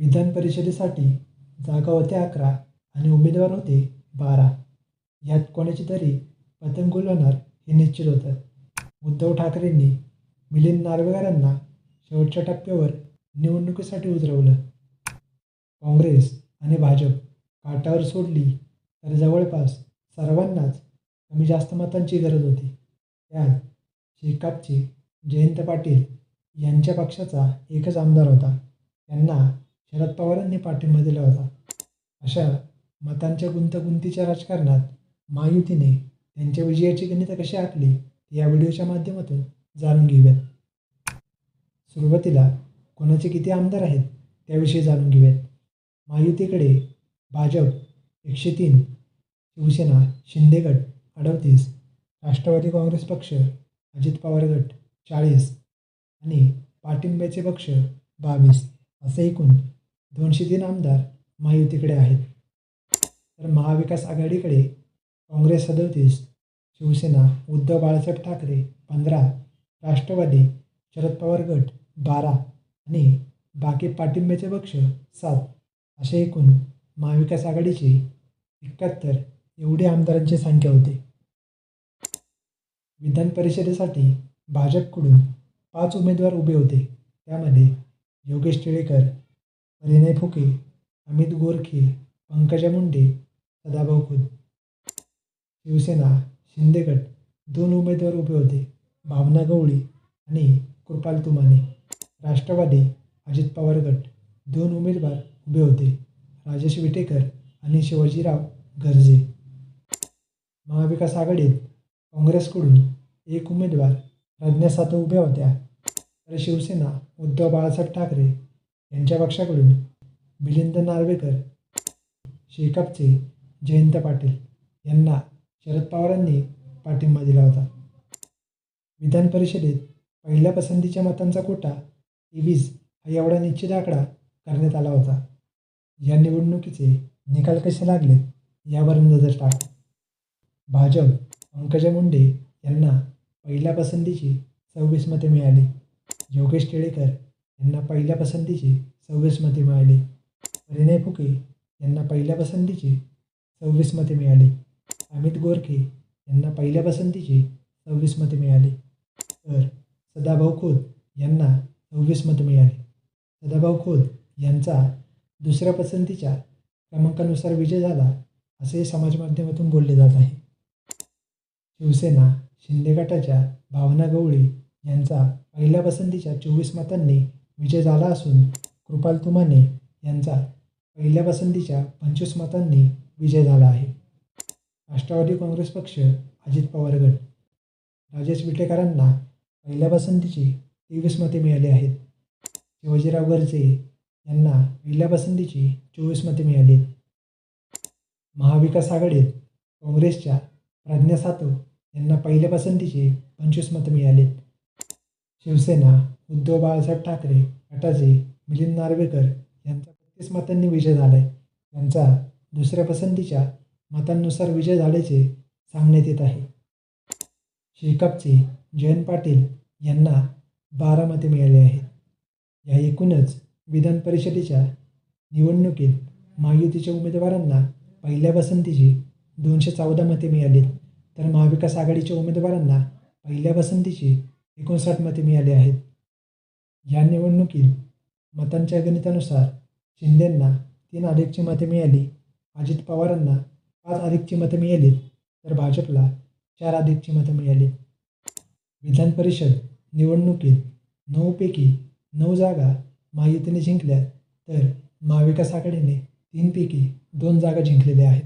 विधान परिषदेसाठी जागा होत्या अकरा आणि उमेदवार होते बारा. यात कोणाची तरी पतंग उलवणार हे निश्चित होतं. उद्धव ठाकरेंनी मिलिंद नार्वेकरांना शेवटच्या टप्प्यावर निवडणुकीसाठी उतरवलं. काँग्रेस आणि भाजप काटावर सोडली तर जवळपास सर्वांनाच कमी जास्त मतांची गरज होती. त्यात शेकापचे जयंत पाटील यांच्या पक्षाचा एकच आमदार होता. त्यांना शरद पवारांनी पाठिंबा दिला होता. अशा मतांच्या गुंतागुंतीच्या राजकारणात महायुतीने त्यांच्या विजयाची गणितं कशी आखली या व्हिडिओच्या माध्यमातून जाणून घेऊयात. सुरुवातीला कोणाचे किती आमदार आहेत त्याविषयी जाणून घेऊयात. महायुतीकडे भाजप एकशे तीन शिवसेना शिंदे गट अडतीस राष्ट्रवादी काँग्रेस पक्ष अजित पवार गट चाळीस आणि पाठिंब्याचे पक्ष बावीस असे एकूण दोनशे तीन आमदार महायुतीकडे आहेत. तर महाविकास आघाडीकडे काँग्रेस सदोतीस शिवसेना उद्धव बाळासाहेब ठाकरे पंधरा राष्ट्रवादी शरद पवार गट बारा आणि बाकी पाठिंब्याचे पक्ष सात असे एकूण महाविकास आघाडीचे एकाहत्तर एवढे आमदारांची संख्या होते. विधान परिषदेसाठी भाजपकडून पाच उमेदवार उभे होते. त्यामध्ये योगेश टिळेकर परिणय फुके अमित गोरखे पंकजा मुंडे सदाभाऊ खोत शिवसेना शिंदे गट दोन उमेदवार उभे होते. भावना गवळी आणि कृपाल तुमाने. राष्ट्रवादी अजित पवार गट दोन उमेदवार उभे होते. राजेश विटेकर आणि शिवाजीराव गर्जे. महाविकास आघाडीत काँग्रेसकडून एक उमेदवार प्रज्ञा सातव उभ्या होत्या. तर शिवसेना उद्धव बाळासाहेब ठाकरे यांच्या पक्षाकडून मिलिंद नार्वेकर शेकापचे जयंत पाटील यांना शरद पवारांनी पाठिंबा दिला होता. विधान परिषदेत पहिल्या पसंतीच्या मतांचा कोटा तेवीस हा एवढा निश्चित आकडा करण्यात आला होता. या निवडणुकीचे निकाल कसे लागले यावर नजर टाक. भाजप पंकजा मुंडे यांना पहिल्या पसंतीची सव्वीस मते मिळाली. योगेश टिळेकर यांना पहिल्या पसंतीची सव्वीस मते मिळाली. परिणय फुके यांना पहिल्या पसंतीची सव्वीस मते मिळाली. अमित गोरखे यांना पहिल्या पसंतीची सव्वीस मते मिळाली. तर सदाभाऊ खोत यांना सव्वीस मते मिळाली. सदाभाऊ खोत यांचा दुसऱ्या पसंतीच्या क्रमांकानुसार विजय झाला असे समाज माध्यमातून बोलले जात आहे. शिवसेना शिंदे गटाच्या भावना गवळी यांचा पहिल्या पसंतीच्या चोवीस मतांनी विजय झाला असून कृपाल तुमाने यांचा पहिल्या पसंतीच्या पंचवीस मतांनी विजय झाला आहे. राष्ट्रवादी काँग्रेस पक्ष अजित पवार गट. राजेश विटेकरांना पहिल्या पसंतीची तेवीस मते मिळाली आहेत. शिवाजीराव गर्जे यांना पहिल्या पसंतीची चोवीस मते मिळाली महाविकास आघाडीत काँग्रेसच्या प्रज्ञा सातव यांना पहिल्या पसंतीची पंचवीस मतं मिळालीत शिवसेना उद्धव बाळासाहेब ठाकरे नटाजे मिलिंद नार्वेकर यांचा बत्तीस मतांनी विजय झाला आहे यांचा दुसऱ्या पसंतीच्या मतांनुसार विजय झाल्याचे सांगण्यात येत आहे. शेकापचे जयंत पाटील यांना बारा मते मिळाली आहेत. या एकूणच विधान परिषदेच्या निवडणुकीत महायुतीच्या उमेदवारांना पहिल्या पसंतीची दोनशे चौदा मते मिळाली तर महाविकास आघाडीच्या उमेदवारांना पहिल्या पसंतीची एकोणसाठ मते मिळाली आहेत. या निवडणुकीत मतांच्या गणितानुसार शिंदेंना तीन अधिकची मते मिळाली अजित पवारांना पाच अधिकची मतं मिळाली तर भाजपला चार अधिकची मतं मिळाली विधान परिषद निवडणुकीत नऊपैकी नऊ जागा महायुतीने जिंकल्या तर महाविकास आघाडीने तीनपैकी दोन जागा जिंकलेल्या आहेत.